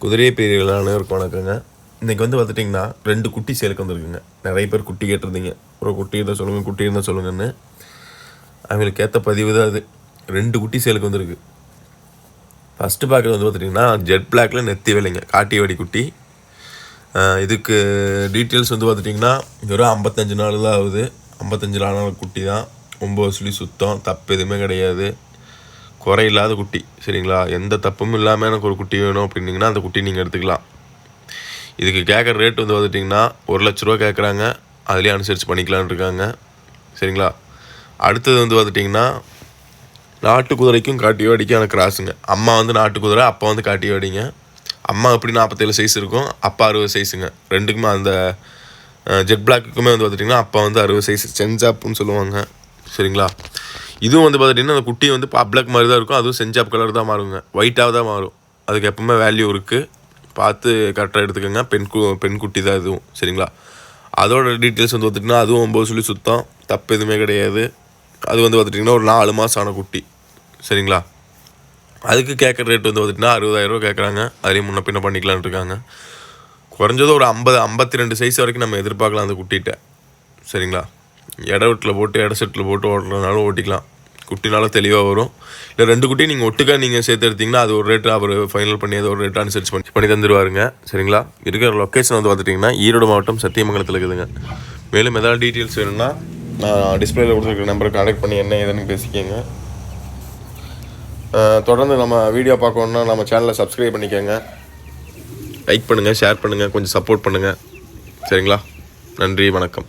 குதிரை பேரிகள் அனைவருக்கும் வணக்கங்க. இன்றைக்கி வந்து பார்த்துட்டிங்கன்னா ரெண்டு குட்டி சேலுக்கு வந்திருக்குங்க. நிறைய பேர் குட்டி கேட்டிருந்தீங்க. ஒரு குட்டி இருந்தால் சொல்லுங்கள் குட்டி இருந்தால் சொல்லுங்கன்னு. அவங்களுக்கு ஏற்ற பதிவு தான் அது. ரெண்டு குட்டி சேலுக்கு வந்திருக்கு. ஃபஸ்ட்டு பார்க்குறது வந்து பார்த்துட்டிங்கன்னா ஜெட் பிளாக்ல நெத்தி வேலைங்க. காட்டி வடி குட்டி. இதுக்கு டீட்டெயில்ஸ் வந்து பார்த்துட்டிங்கன்னா வெறும் ஐம்பத்தஞ்சு நாள் தான் ஆகுது. ஐம்பத்தஞ்சு நாள் குட்டி தான். ஒம்பது சொல்லி சுத்தம் தப்பு எதுவுமே கிடையாது. குறை இல்லாத குட்டி சரிங்களா? எந்த தப்பும் இல்லாமல் எனக்கு ஒரு குட்டி வேணும் அப்படின்னீங்கன்னா அந்த குட்டி நீங்கள் எடுத்துக்கலாம். இதுக்கு கேட்குற ரேட் வந்து பார்த்துட்டிங்கன்னா ஒரு லட்ச ரூபா கேட்குறாங்க அதுலேயே அனுசரித்து பண்ணிக்கலான்னு இருக்காங்க சரிங்களா? அடுத்தது வந்து பார்த்துட்டிங்கன்னா நாட்டு குதிரைக்கும் காட்டி கிராஸுங்க அம்மா வந்து நாட்டு குதிரை அப்பா வந்து காட்டியோடிங்க அம்மா எப்படி நாற்பத்தேழு சைஸ் இருக்கும் அப்பா அறுபது சைஸுங்க ரெண்டுக்குமே அந்த ஜெட் பிளாக்குக்குமே வந்து பார்த்துட்டிங்கன்னா அப்பா வந்து அறுபது சைஸ் செஞ்சாப்புன்னு சொல்லுவாங்க. சரிங்களா? இதுவும் வந்து பார்த்துட்டிங்கன்னா அந்த குட்டி வந்து பிளாக் மாதிரி தான் இருக்கும். அதுவும் செஞ்சாப் கலர் தான் மாறுங்க. ஒயிட்டாக தான் மாறும். அதுக்கு எப்பவுமே வேல்யூ இருக்குது பார்த்து கரெக்டாக எடுத்துக்கோங்க. பெண் கு பெண் குட்டி தான் இதுவும். சரிங்களா? அதோட டீட்டெயில்ஸ் வந்து பார்த்துட்டிங்கன்னா அதுவும் ஒம்பது சொல்லி சுத்தம். தப்பு எதுவுமே கிடையாது. அது வந்து பார்த்துட்டிங்கன்னா ஒரு நாலு மாதம் ஆன குட்டி. சரிங்களா? அதுக்கு கேட்குற ரேட் வந்து பார்த்துட்டிங்கன்னா அறுபதாயிரரூவா கேட்குறாங்க. அதையும் முன்ன பின்ன பண்ணிக்கலான் இருக்காங்க. குறைஞ்சது ஒரு ஐம்பது ஐம்பத்தி ரெண்டு சைஸ் வரைக்கும் நம்ம எதிர்பார்க்கலாம் அந்த குட்டிகிட்ட. சரிங்களா? இட வீட்டில் போட்டு இட செட்டில் போட்டு ஓட்டுறதுனாலும் ஓட்டிக்கலாம். குட்டினாலும் தெளிவாக வரும். இல்லை ரெண்டு குட்டி நீங்கள் ஒட்டுக்காக நீங்கள் சேர்த்து எடுத்தீங்கன்னா அது ஒரு ரேட்டு அவர் ஃபைனல் பண்ணி அது ஒரு ரேட் அனுசரிச்சு பண்ணி பண்ணி தந்துடுவாருங்க சரிங்களா? இருக்கிற லொக்கேஷன் வந்து பார்த்துட்டிங்கன்னா ஈரோடு மாவட்டம் சத்தியமங்கலத்தில் இருக்குதுங்க. மேலும் ஏதாவது டீட்டெயில்ஸ் வேணும்னா நான் டிஸ்பிளேல கொடுத்துருக்க நம்பருக்கு கான்டெக்ட் பண்ணி என்ன ஏதுன்னு பேசிக்கோங்க. தொடர்ந்து நம்ம வீடியோ பார்க்கணுன்னா நம்ம சேனலை சப்ஸ்கிரைப் பண்ணிக்கோங்க. லைக் பண்ணுங்கள் ஷேர் பண்ணுங்கள் கொஞ்சம் சப்போர்ட் பண்ணுங்கள் சரிங்களா? நன்றி வணக்கம்.